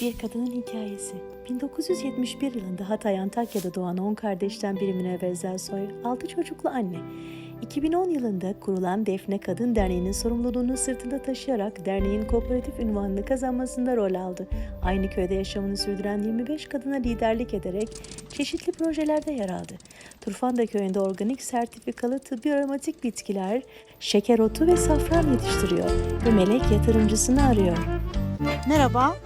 Bir kadının hikayesi. 1971 yılında Hatay Antakya'da doğan 10 kardeşten biri Münevver Zelsoy, 6 çocuklu anne. 2010 yılında kurulan Defne Kadın Derneği'nin sorumluluğunu sırtında taşıyarak derneğin kooperatif ünvanını kazanmasında rol aldı. Aynı köyde yaşamını sürdüren 25 kadına liderlik ederek çeşitli projelerde yer aldı. Turfanda köyünde organik sertifikalı tıbbi aromatik bitkiler, şeker otu ve safran yetiştiriyor ve melek yatırımcısını arıyor. Merhaba,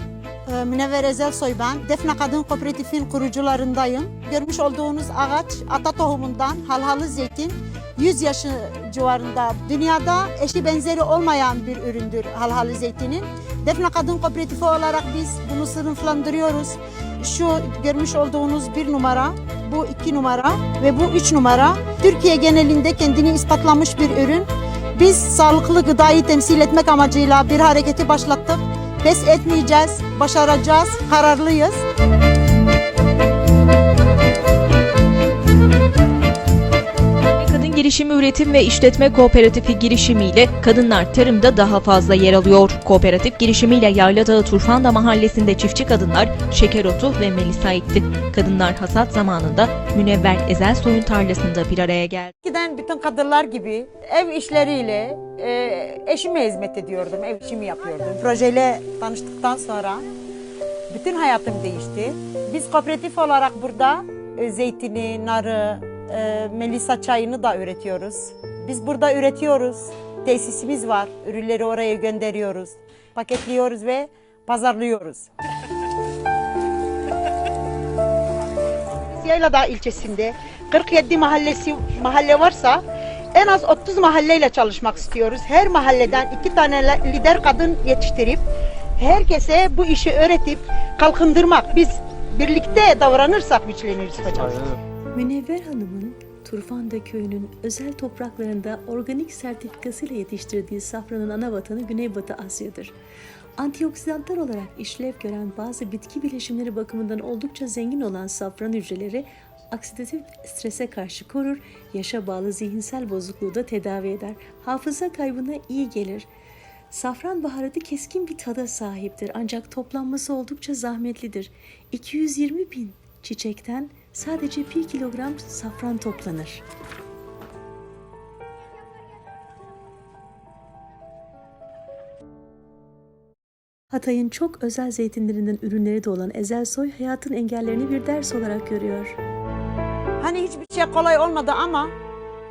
Münevver Ezelsoy ben. Defne Kadın Kooperatif'in kurucularındayım. Görmüş olduğunuz ağaç ata tohumundan halhalı zeytin 100 yaşı civarında dünyada eşi benzeri olmayan bir üründür halhalı zeytinin. Defne Kadın Kooperatifi olarak biz bunu sınıflandırıyoruz. Şu görmüş olduğunuz bir numara, bu iki numara ve bu üç numara. Türkiye genelinde kendini ispatlamış bir ürün. Biz sağlıklı gıdayı temsil etmek amacıyla bir hareketi başlattık. Pes etmeyeceğiz, başaracağız, kararlıyız. Girişimi Üretim ve İşletme Kooperatifi girişimiyle kadınlar tarımda daha fazla yer alıyor. Kooperatif girişimiyle Yayladağı Turfanda mahallesinde çiftçi kadınlar şeker otu ve melisa ekti. Kadınlar hasat zamanında Münevver Ezel Soyun tarlasında bir araya geldi. Eskiden bütün kadınlar gibi ev işleriyle e, eşime hizmet ediyordum, ev işimi yapıyordum. Projeyle tanıştıktan sonra bütün hayatım değişti. Biz kooperatif olarak burada e, zeytini, narı, e, melisa çayını da üretiyoruz. Biz burada üretiyoruz. Tesisimiz var. Ürünleri oraya gönderiyoruz. Paketliyoruz ve pazarlıyoruz. Yayladağ ilçesinde 47 mahallesi mahalle varsa en az 30 mahalleyle çalışmak istiyoruz. Her mahalleden iki tane lider kadın yetiştirip herkese bu işi öğretip kalkındırmak. Biz birlikte davranırsak güçleniriz hocam. Münevver Hanım'ın Turfanda köyünün özel topraklarında organik sertifikasıyla yetiştirdiği safranın ana vatanı Güneybatı Asya'dır. Antioksidanlar olarak işlev gören bazı bitki bileşimleri bakımından oldukça zengin olan safran hücreleri oksidatif strese karşı korur, yaşa bağlı zihinsel bozukluğu da tedavi eder. Hafıza kaybına iyi gelir. Safran baharatı keskin bir tada sahiptir ancak toplanması oldukça zahmetlidir. 220 bin çiçekten sadece 1 kilogram safran toplanır. Hatay'ın çok özel zeytinlerinden ürünleri de olan Ezel Soy hayatın engellerini bir ders olarak görüyor. Hani hiçbir şey kolay olmadı ama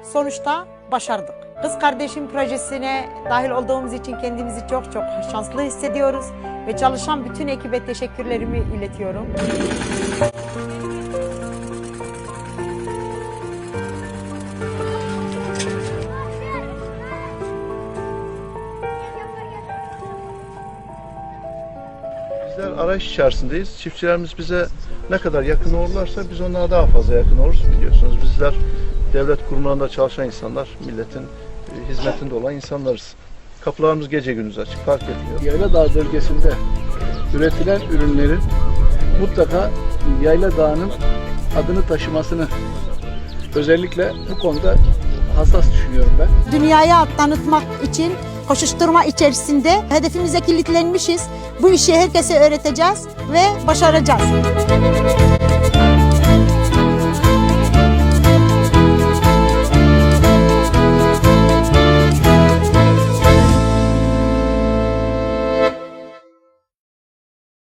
sonuçta başardık. Kız kardeşim projesine dahil olduğumuz için kendimizi çok çok şanslı hissediyoruz ve çalışan bütün ekibe teşekkürlerimi iletiyorum. Bizler arayış içerisindeyiz. Çiftçilerimiz bize ne kadar yakın olurlarsa biz onlara daha fazla yakın oluruz biliyorsunuz. Bizler devlet kurumlarında çalışan insanlar, milletin e, hizmetinde olan insanlarız. Kapılarımız gece gündüz açık, fark etmiyor. Yayladağ bölgesinde üretilen ürünlerin mutlaka Yayla Dağı'nın adını taşımasını özellikle bu konuda hassas düşünüyorum ben. Dünyaya tanıtmak için koşuşturma içerisinde hedefimize kilitlenmişiz. Bu işi herkese öğreteceğiz ve başaracağız.